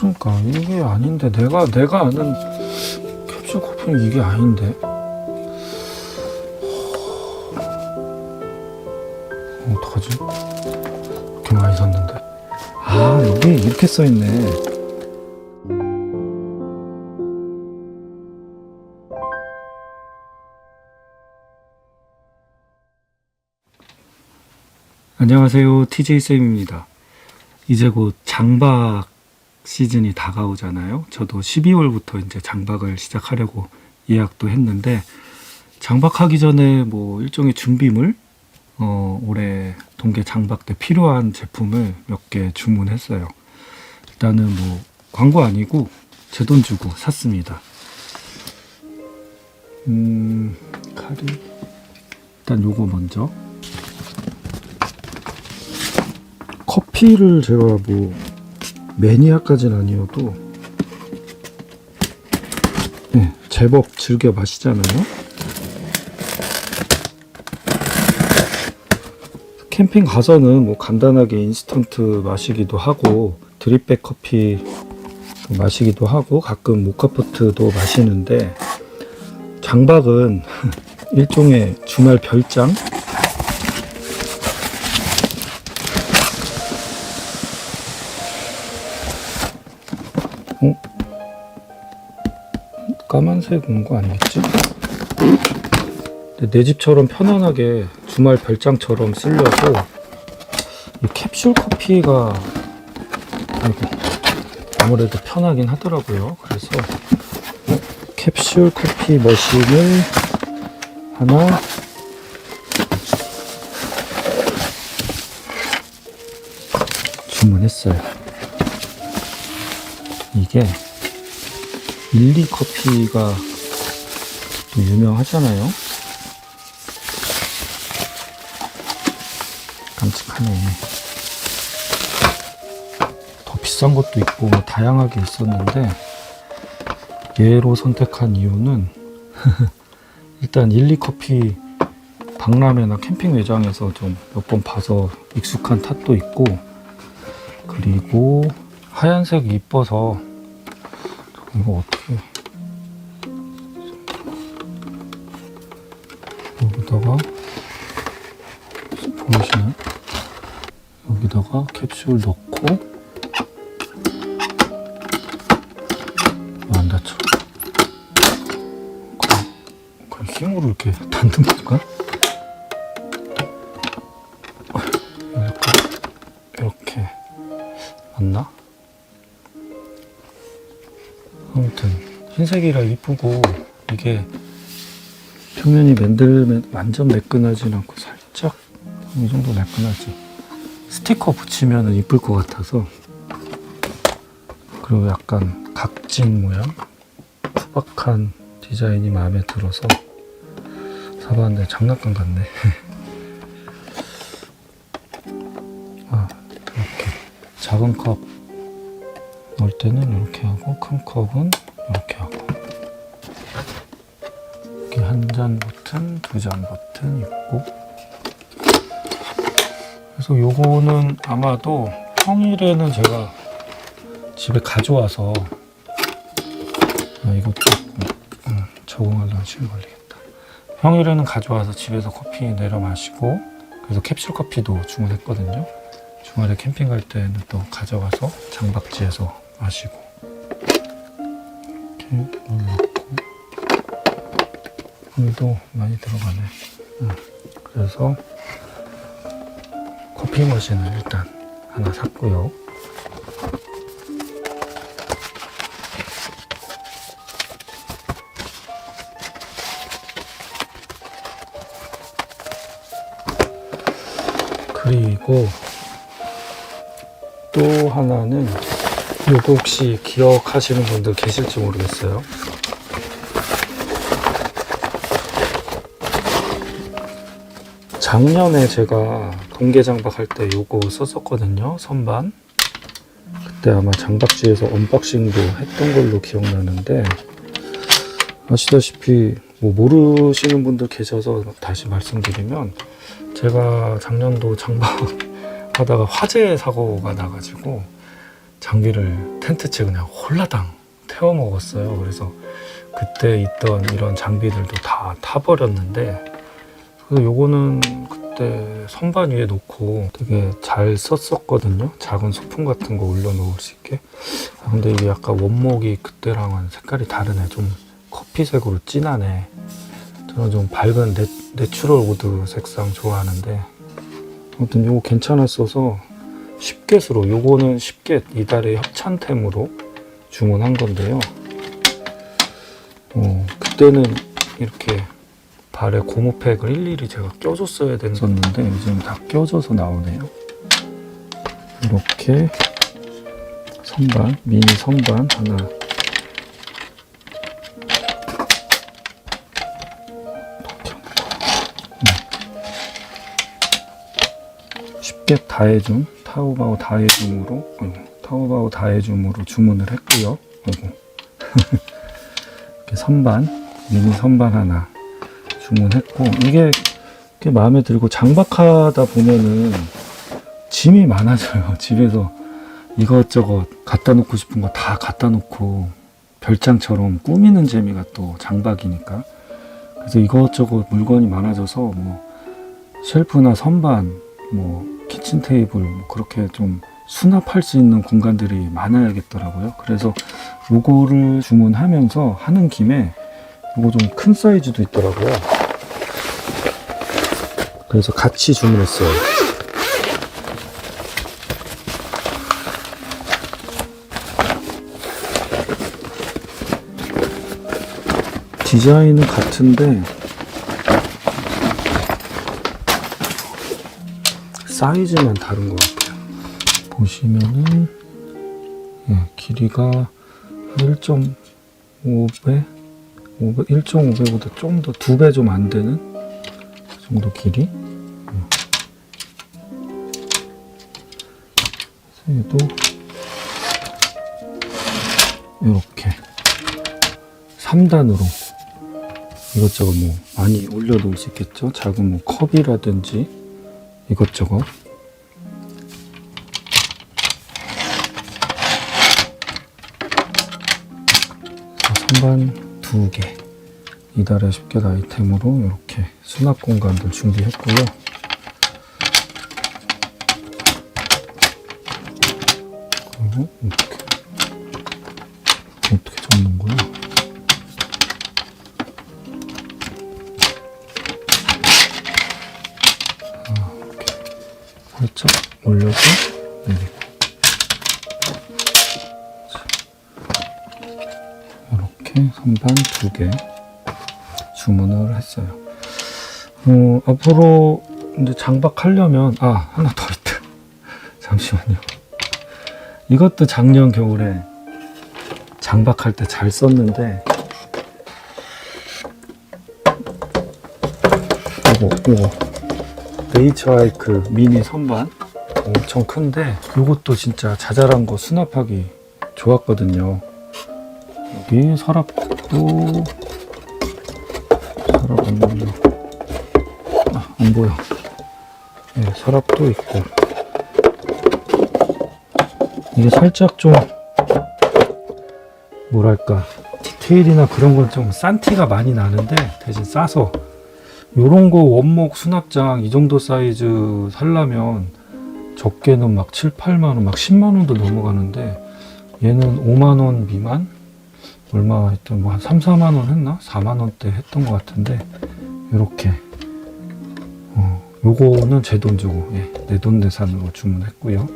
그러니까 이게 아닌데 내가 내가 아는 캡슐 커피는 이게 아닌데. 어떡하지? 이렇게 많이 샀는데. 아 여기 이렇게 써 있네. 안녕하세요. TJ쌤입니다. 이제 곧 장박 시즌이 다가오잖아요. 저도 12월부터 이제 장박을 시작하려고 예약도 했는데, 장박하기 전에 뭐 일종의 준비물, 어, 올해 동계 장박 때 필요한 제품을 몇 개 주문했어요. 일단은 뭐 광고 아니고 제 돈 주고 샀습니다. 음, 칼이. 일단 요거 먼저. 커피를 제가 뭐 매니아까지는 아니어도 네, 제법 즐겨 마시잖아요. 캠핑 가서는 뭐 간단하게 인스턴트 마시기도 하고 드립백 커피 마시기도 하고 가끔 모카포트도 마시는데 장박은 일종의 주말 별장 까만색 온 거 아니겠지? 내 집처럼 편안하게 주말 별장처럼 쓰려고 이 캡슐 커피가 아무래도 편하긴 하더라고요. 그래서 캡슐 커피 머신을 하나 주문했어요. 이게 일리 커피가 또 유명하잖아요. 깜찍하네. 더 비싼 것도 있고 뭐 다양하게 있었는데 얘로 선택한 이유는 일단 일리 커피 박람회나 캠핑 매장에서 좀 몇 번 봐서 익숙한 탓도 있고 그리고 하얀색이 이뻐서 이거 어떻게 여기다가 보이시나요? 여기다가 캡슐 넣고 왜안 닫혀? 거의 힘으로 이렇게 닫는 건가? 아무튼 흰색이라 이쁘고 이게 표면이 맨들 완전 매끈하진 않고 살짝 이 정도 매끈하지. 스티커 붙이면 이쁠 것 같아서. 그리고 약간 각진 모양? 투박한 디자인이 마음에 들어서 사봤는데 장난감 같네. 아 이렇게 작은 컵 넣을 때는 이렇게 하고 큰 컵은 이렇게 하고. 이렇게 한 잔 버튼, 두 잔 버튼 있고. 그래서 요거는 아마도 평일에는 제가 집에 가져와서 아, 이것도 음, 적응하려면 시간 걸리겠다. 평일에는 가져와서 집에서 커피 내려 마시고 그래서 캡슐 커피도 주문했거든요. 주말에 캠핑 갈 때는 또 가져가서 장박지에서 마시고 물 넣고 물도 많이 들어가네. 음, 그래서 커피 머신을 일단 하나 샀고요. 그리고 또 하나는 요거 혹시 기억하시는 분들 계실지 모르겠어요. 작년에 제가 동계 장박 할 때 요거 썼었거든요. 선반. 그때 아마 장박지에서 언박싱도 했던 걸로 기억나는데 아시다시피 뭐 모르시는 분들 계셔서 다시 말씀드리면 제가 작년도 장박 하다가 화재 사고가 나가지고 장비를 텐트째 그냥 홀라당 태워 먹었어요. 그래서 그때 있던 이런 장비들도 다 타버렸는데 그래서 요거는 그때 선반 위에 놓고 되게 잘 썼었거든요. 작은 소품 같은 거 올려놓을 수 있게. 아, 근데 이게 약간 원목이 그때랑은 색깔이 다르네. 좀 커피색으로 진하네. 저는 좀 밝은 내, 내추럴 우드 색상 좋아하는데 아무튼 요거 괜찮았어서 10get으로 요거는 10get 이달의 협찬템으로 주문한 건데요. 어, 그때는 이렇게 발에 고무팩을 일일이 제가 껴줬어야 됐었는데 요즘 다 껴져서 나오네요. 이렇게 선반, 미니 선반 하나 쉽게 다해줌 타오바오 다해줌으로 어이구, 타오바오 다해줌으로 주문을 했고요. 이렇게 선반 미니 선반 하나 주문했고 이게 꽤 마음에 들고 장박하다 보면은 짐이 많아져요. 집에서 이것저것 갖다 놓고 싶은 거 다 갖다 놓고 별장처럼 꾸미는 재미가 또 장박이니까 그래서 이것저것 물건이 많아져서 뭐 쉘프나 선반 뭐 키친 테이블 뭐 그렇게 좀 수납할 수 있는 공간들이 많아야겠더라고요. 그래서 요거를 주문하면서 하는 김에 요거 좀 큰 사이즈도 있더라고요. 그래서 같이 주문했어요. 디자인은 같은데 사이즈만 다른 것 같아요. 보시면은 예, 길이가 1.5배, 5배 1.5배보다 좀 더 두 배 좀 안 되는 그 정도 길이. 얘도 이렇게 3단으로 이것저것 뭐 많이 올려놓을 수 있겠죠. 작은 뭐 컵이라든지 이것저것. 선반 두 개. 이달의 10개 아이템으로 이렇게 수납 공간들 준비했고요. 그리고 이렇게 어떻게 접는 거야? 살짝 올려서 내리고 이렇게 선반 두 개 주문을 했어요. 어, 앞으로 이제 장박하려면 아 하나 더 있다. 잠시만요. 이것도 작년 겨울에 장박할 때 잘 썼는데 이거 이거 네이처 하이크 미니 선반 엄청 큰데 이것도 진짜 자잘한 거 수납하기 좋았거든요. 여기 서랍도 서랍 안 보여. 아, 안 보여. 네, 서랍도 있고 이게 살짝 좀 뭐랄까 디테일이나 그런 건 좀 싼 티가 많이 나는데 대신 싸서 요런 거 원목 수납장 이 정도 사이즈 살려면 적게는 막 7, 8만 원, 막 10만 원도 넘어가는데 얘는 5만 원 미만? 얼마 했던 뭐 한 3, 4만 원 했나? 4만 원대 했던 것 같은데 요렇게 어, 요거는 제 돈 주고 예, 내돈 내산으로 주문했고요.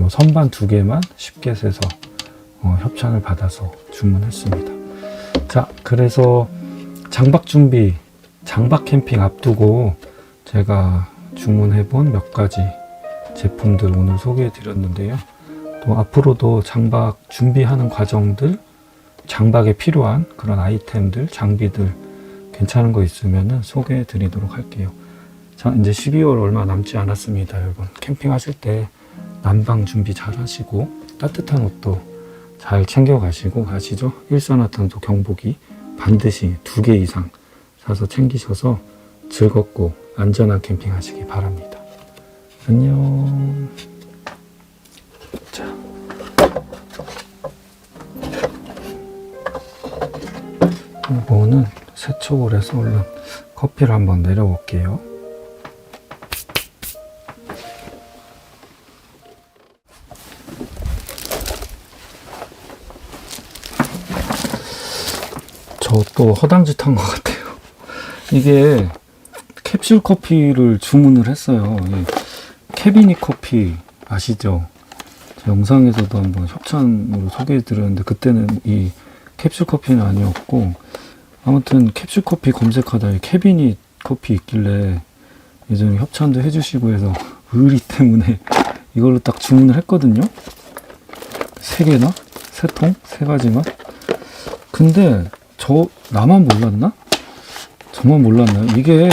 요 선반 두 개만 쉽게 세서 어, 협찬을 받아서 주문했습니다. 자, 그래서 장박 준비, 장박 캠핑 앞두고 제가 주문해 본 몇 가지 제품들 오늘 소개해 드렸는데요. 또 앞으로도 장박 준비하는 과정들, 장박에 필요한 그런 아이템들, 장비들 괜찮은 거 있으면 소개해 드리도록 할게요. 자, 이제 12월 얼마 남지 않았습니다, 여러분. 캠핑하실 때 난방 준비 잘 하시고 따뜻한 옷도 잘 챙겨 가시고 가시죠. 일산화탄소 경보기 반드시 두 개 이상 가서 챙기셔서 즐겁고 안전한 캠핑 하시기 바랍니다. 안녕. 자. 이거는 세척을 해서 얼른 커피를 한번 내려볼게요. 저 또 허당짓 한 것 같아. 이게 캡슐 커피를 주문을 했어요. 이 캐비닛 커피 아시죠? 제 영상에서도 한번 협찬으로 소개해 드렸는데 그때는 이 캡슐 커피는 아니었고 아무튼 캡슐 커피 검색하다 이 캐비닛 커피 있길래 예전에 협찬도 해주시고 해서 의리 때문에 이걸로 딱 주문을 했거든요. 세 개나 세 통, 세 가지만. 근데 저 나만 몰랐나? 저만 몰랐나요? 이게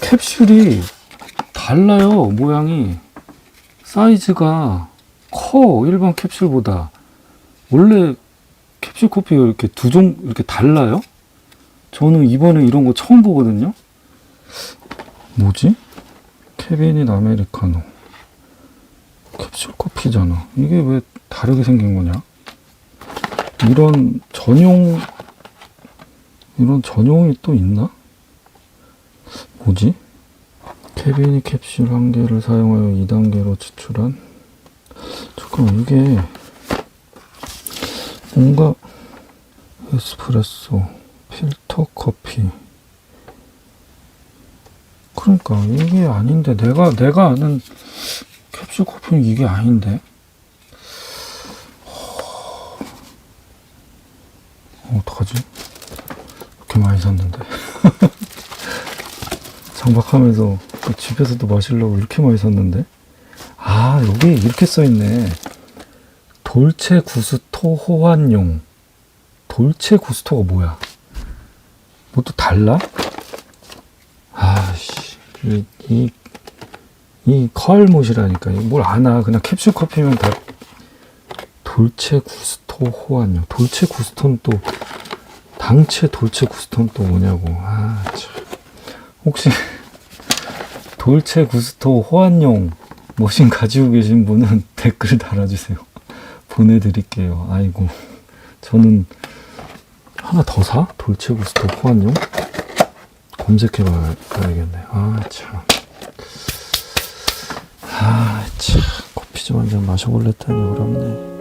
캡슐이 달라요 모양이 사이즈가 커 일반 캡슐보다 원래 캡슐 커피가 이렇게 두 종 이렇게 달라요? 저는 이번에 이런 거 처음 보거든요. 뭐지? 케빈인 아메리카노 캡슐 커피잖아. 이게 왜 다르게 생긴 거냐? 이런 전용 이런 전용이 또 있나? 뭐지? 케빈이 캡슐 한 개를 사용하여 2단계로 추출한 잠깐 이게 뭔가 에스프레소 필터 커피 그러니까 이게 아닌데 내가 내가 아는 캡슐 커피는 이게 아닌데 어, 어떡하지? 이렇게 많이 샀는데. 장박하면서 그 집에서도 마시려고 이렇게 많이 샀는데? 아 여기 이렇게 써있네. 돌체 구스토 호환용. 돌체 구스토가 뭐야? 뭐 또 달라? 아씨 이, 이, 이 컬못이라니까. 뭘 아나? 그냥 캡슐 커피면 다 돌체 구스토 호환용. 돌체 구스토는 또 당체 돌체 구스토는 또 뭐냐고 아 참. 혹시 돌체 구스토 호환용 머신 가지고 계신 분은 댓글 달아주세요. 보내드릴게요. 아이고, 저는 하나 더 사? 돌체 구스토 호환용? 검색해봐야겠네. 아, 참. 아, 참. 커피 좀 한 잔 마셔볼랬더니 어렵네.